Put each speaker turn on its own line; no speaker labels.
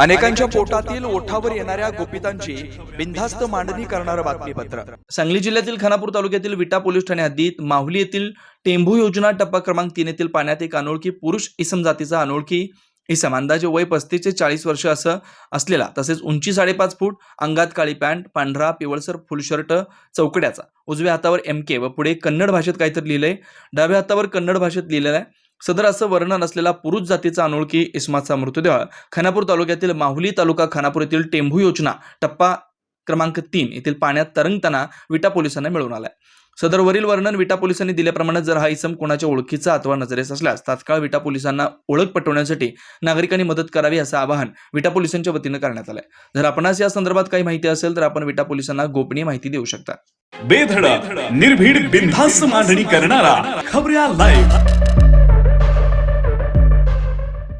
अनेकांच्या पोटातील ओठावर येणाऱ्या गोपितांची बिनधास्त मांडणी करणारं बातमीपत्र. सांगली जिल्ह्यातील खानापूर तालुक्यातील विटा पोलीस ठाणे हद्दीत माहुली येथील टेंभू योजना टप्पा क्रमांक तीन येथील पाण्यात एक अनोळखी पुरुष इसम जातीचा अनोळखी इसम. अंदाजे वय पस्तीस ते चाळीस वर्ष असं असलेला तसेच उंची साडेपाच फूट अंगात काळी पॅन्ट पांढरा पिवळसर फुल शर्ट चौकड्याचा. उजव्या हातावर एम के व पुढे कन्नड भाषेत काहीतरी लिहिलंय डाव्या हातावर कन्नड भाषेत लिहिलेलं आहे. सदर असं वर्णन असलेला पुरुष जातीचा अनोळखी इस्माचा मृतदेह खानापूर तालुक्यातील माहुली तालुका खानापूर येथील टेंभू योजना टप्पा क्रमांक तीन येथील पाण्यात तरंगताना विटा पोलिसांना मिळून आलाय. सदर वरील वर्णन विटा पोलिसांनी दिल्याप्रमाणे जर हा इसम कोणाच्या ओळखीचा अथवा नजरेस असल्यास तात्काळ विटा पोलिसांना ओळख पटवण्यासाठी नागरिकांनी मदत करावी असं आवाहन विटा पोलिसांच्या वतीनं करण्यात आलंय. जर आपणास या संदर्भात काही माहिती असेल तर आपण विटा पोलिसांना गोपनीय माहिती देऊ शकता.
बेधडक निर्भीड बिनधास्त मांडणी करणारा खबऱ्या लाईव्ह